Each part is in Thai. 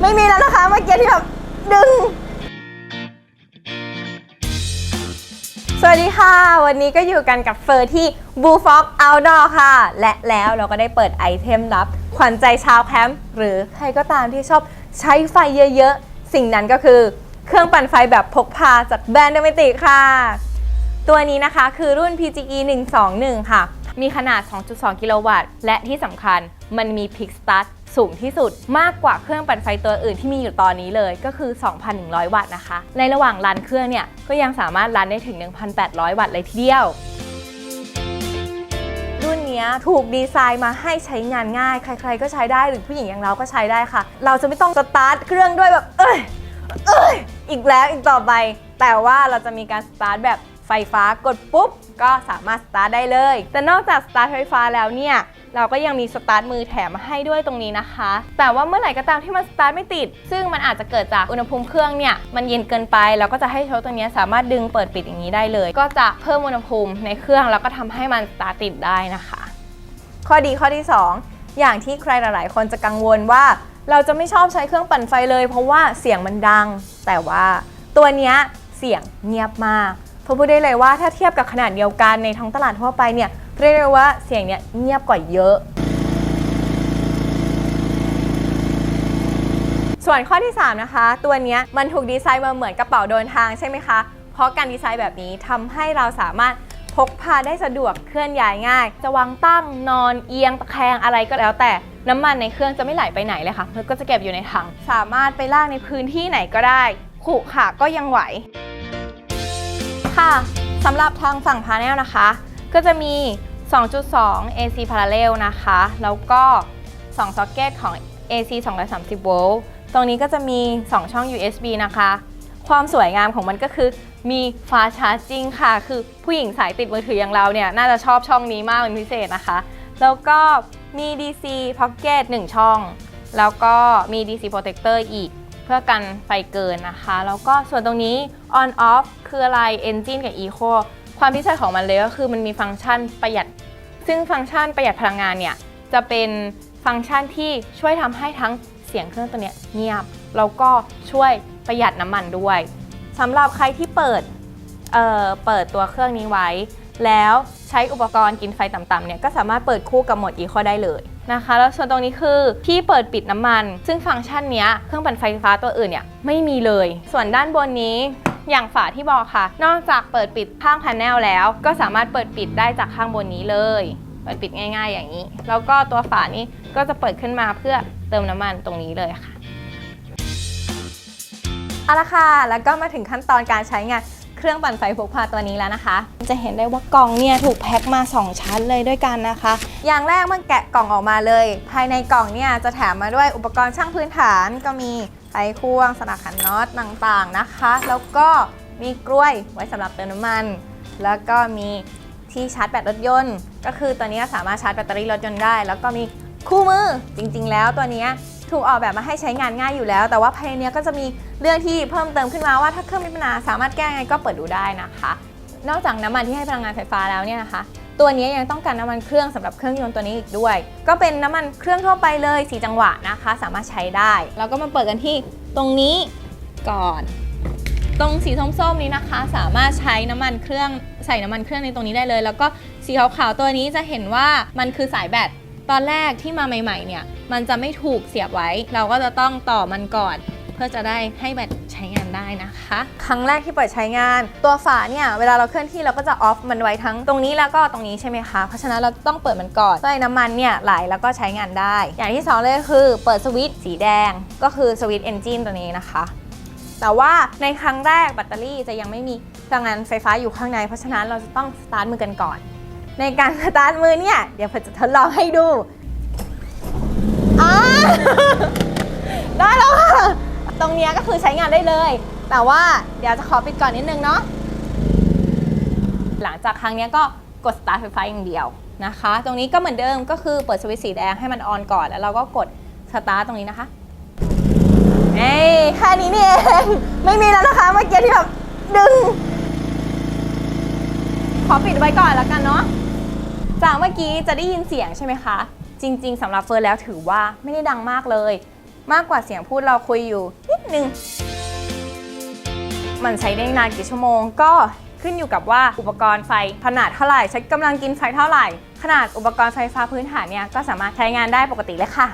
ไม่มีแล้วนะคะเมื่อกี้ที่แบบดึง สวัสดีค่ะ วันนี้ก็อยู่กันกับเฟอร์ที่ Blue Fox Outdoor ค่ะ และแล้วเราก็ได้เปิดไอเทมลับ ขวัญใจชาวแคมป์หรือใครก็ตามที่ชอบใช้ไฟเยอะๆ สิ่งนั้นก็คือเครื่องปั่นไฟแบบพกพาจากแบรนด์เดเมติค่ะ ตัวนี้นะคะคือรุ่น PGE 121 ค่ะ มีขนาด 2.2 กิโลวัตต์ และที่สำคัญมันมี Peak Start สู สูงที่สุด มากกว่าเครื่องปั่นไฟตัวอื่นที่มีอยู่ตอนนี้เลยก็คือ 2,100 วัตต์นะคะ ในระหว่างรันเครื่องเนี่ยก็ยังสามารถรันได้ถึง 1,800 วัตต์เลยทีเดียวรุ่นนี้ถูกดีไซน์มาให้ใช้งานง่าย ใคร ๆ ก็ใช้ได้หรือผู้หญิงอย่างเราก็ใช้ได้ค่ะ เราจะไม่ต้องสตาร์ทเครื่องด้วยแบบ เอ้ยเอ้ยอีกแล้วอีกต่อไป แต่ว่าเราจะมีการสตาร์ทแบบ ไฟฟ้ากดปุ๊บ ก็สามารถสตาร์ทได้เลย แต่นอกจากสตาร์ทไฟฟ้าแล้วเนี่ย เราก็ยังมีสตาร์ทมือแถมมาให้ด้วยตรงนี้นะคะ แต่ว่าเมื่อไหร่ก็ตามที่มันสตาร์ทไม่ติด ซึ่งมันอาจจะเกิดจากอุณหภูมิเครื่องเนี่ย มันเย็นเกินไป เราก็จะให้โชว์ตัวนี้สามารถดึงเปิดปิดอย่างนี้ได้เลย ก็จะเพิ่มอุณหภูมิในเครื่องแล้วก็ทำให้มันสตาร์ทติดได้นะคะ ข้อดีข้อที่ 2 อย่างที่ใครหลาย ๆ คนจะกังวลว่า เราจะไม่ชอบใช้เครื่องปั่นไฟเลย เพราะว่าเสียงมันดัง แต่ว่าตัวนี้เสียงเงียบมาก พราะพูดได้เลยว่าถ้าเทียบกับขนาดเดียวกันในท้องตลาดทั่วไปเนี่ยเรียกได้ว่าเสียงเนี้ยเงียบกว่าเยอะ ส่วนข้อที่ 3 นะคะ ตัวเนี้ยมันถูกดีไซน์มาเหมือนกระเป๋าเดินทางใช่ไหมคะ เพราะการดีไซน์แบบนี้ทำให้เราสามารถพกพาได้สะดวกเคลื่อนย้ายง่าย จะวางตั้งนอนเอียงตะแคงอะไรก็แล้วแต่น้ำมันในเครื่องจะไม่ไหลไปไหนเลยค่ะมันก็จะเก็บอยู่ในถัง สามารถไปลากในพื้นที่ไหนก็ได้ ขุขระก็ยังไหว ค่ะสำหรับทางฝั่งพาเนลนะคะ ก็จะมี 2.2 AC parallel นะคะ แล้วก็ 2 ซ็อกเก็ตของ AC 230โวลต์ตรงนี้ก็จะมี 2 ช่อง USB นะคะ ความสวยงามของมันก็คือมีฟ้าชาร์จริงค่ะ คือผู้หญิงสายติดมือถืออย่างเราเนี่ย น่าจะชอบช่องนี้มากเป็นพิเศษนะคะ แล้วก็มี DC Pocket 1 ช่อง แล้วก็มี DC Protector อีก เพื่อกันไฟเกินนะคะ แล้วก็ส่วนตรงนี้ on off คืออะไร engine กับ eco ความพิเศษของมันเลยก็คือมันมีฟังก์ชันประหยัด ซึ่งฟังก์ชันประหยัดพลังงานเนี่ยจะเป็นฟังก์ชันที่ช่วยทำให้ทั้งเสียงเครื่องตัวเนี้ยเงียบ แล้วก็ช่วยประหยัดน้ำมันด้วยสำหรับใครที่เปิดเอ่อเปิดตัวเครื่องนี้ไว้ แล้วใช้อุปกรณ์กินไฟต่ำๆเนี่ยก็สามารถเปิดคู่กับโหมด Eco ได้เลยนะคะ แล้วส่วนตรงนี้คือที่เปิดปิดน้ำมัน ซึ่งฟังก์ชันเนี้ยเครื่องปั่นไฟฟ้าตัวอื่นเนี่ยไม่มีเลย ส่วนด้านบนนี้อย่างฝาที่บอกค่ะ นอกจากเปิดปิดข้างแผนแนลแล้ว ก็สามารถเปิดปิดได้จากข้างบนนี้เลยเปิดปิดง่าย ๆ อย่างนี้ แล้วก็ตัวฝานี้ก็จะเปิดขึ้นมาเพื่อเติมน้ำมันตรงนี้เลยค่ะเอาละค่ะ แล้วก็มาถึงขั้นตอนการใช้งาน เครื่องปั่นไฟพกพาตัวนี้แล้วนะคะ จะเห็นได้ว่ากล่องเนี่ยถูกแพ็คมา 2 ชั้นเลยด้วยกันนะคะ อย่างแรกเมื่อแกะกล่องออกมาเลย ภายในกล่องเนี่ยจะแถมมาด้วยอุปกรณ์ช่างพื้นฐานก็มีไขควงสนักขันน็อตต่างๆนะคะ แล้วก็มีกล้วยไว้สำหรับเติมน้ำมัน แล้วก็มีที่ชาร์จแบตรถยนต์ ก็คือตัวนี้สามารถชาร์จแบตเตอรี่รถยนต์ได้ แล้วก็มีคู่มือจริง ๆ แล้วตัวเนี้ย ถูกออกแบบมาให้ใช้งานง่ายอยู่แล้ว แต่ว่าภายในนี้ก็จะมีเรื่องที่เพิ่มเติมขึ้นมาว่าถ้าเครื่องมีปัญหาสามารถแก้ไงก็เปิดดูได้นะคะ นอกจากน้ำมันที่ให้พลังงานไฟฟ้าแล้วเนี่ยนะคะตัวนี้ยังต้องการน้ำมันเครื่องสำหรับเครื่องยนต์ตัวนี้อีกด้วย ก็เป็นน้ำมันเครื่องทั่วไปเลยสีจังหวะนะคะ สามารถใช้ได้เราก็มาเปิดกันที่ตรงนี้ก่อน ตรงสีส้มๆนี้นะคะ สามารถใช้น้ำมันเครื่องใส่น้ำมันเครื่องในตรงนี้ได้เลย แล้วก็สีขาวๆตัวนี้จะเห็นว่ามันคือสายแบต ตอนแรกที่มาใหม่ๆเนี่ยมันจะไม่ถูกเสียบไว้ เราก็จะต้องต่อมันก่อน เพื่อจะได้ให้แบตใช้งานได้นะคะ ครั้งแรกที่เปิดใช้งาน ตัวฝาเนี่ยเวลาเราเคลื่อนที่เราก็จะออฟมันไว้ทั้งตรงนี้แล้วก็ตรงนี้ใช่ไหมคะเพราะฉะนั้นเราต้องเปิดมันก่อนเพื่อให้น้ำมันเนี่ยไหลแล้วก็ใช้งานได้ อย่างที่สองเลยคือ เปิดสวิตช์สีแดงก็คือสวิตช์เอนจินตัวนี้นะคะแต่ว่าในครั้งแรกแบตเตอรี่จะยังไม่มีพลังงานไฟฟ้าอยู่ข้างใน เพราะฉะนั้นเราจะต้องสตาร์ทมือกันก่อน ในการสตาร์ทมือเนี่ย เดี๋ยวผมจะทดลองให้ดูได้แล้วค่ะตรงนี้ก็คือใช้งานได้เลย แต่ว่าเดี๋ยวจะขอปิดก่อนนิดนึงเนาะหลังจากครั้งนี้ก็กดสตาร์ทไฟฟ้าอย่างเดียวนะคะ ตรงนี้ก็เหมือนเดิมก็คือเปิดสวิตช์สีแดงให้มันออนก่อน แล้วเราก็กดสตาร์ทตรงนี้นะคะเอ้แค่นี้นี่เองไม่มีแล้วนะคะเมื่อกี้ที่แบบดึง ขอปิดไว้ก่อนแล้วกันเนาะ จากเมื่อกี้จะได้ยินเสียงใช่ไหมคะ จริง ๆสำหรับเฟิร์นแล้วถือว่าไม่ได้ดังมากเลย มากกว่าเสียงพูดเราคุยอยู่นิดนึง มันใช้ได้นานกี่ชั่วโมงก็ขึ้นอยู่กับว่าอุปกรณ์ไฟขนาดเท่าไหร่ใช้กำลังกินไฟเท่าไหร่ ขนาดอุปกรณ์ไฟฟ้าพื้นฐานเนี่ยก็สามารถใช้งานได้ปกติเลยค่ะ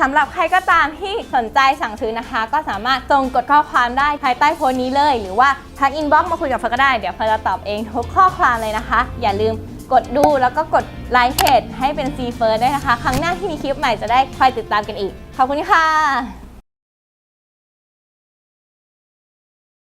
สำหรับใครก็ตามที่สนใจสั่งซื้อนะคะ ก็สามารถส่งกดข้อความได้ภายใต้โพสต์นี้เลย หรือว่าทักอินบ็อกซ์มาคุยกับเฟิร์นก็ได้ เดี๋ยวเฟิร์นจะตอบเองทุกข้อความเลยนะคะ อย่าลืม กดดูแล้วก็กดไลค์เพจให้เป็นซีเฟิร์นด้วยนะคะ ครั้งหน้าที่มีคลิปใหม่จะได้คอยติดตามกันอีก ขอบคุณค่ะ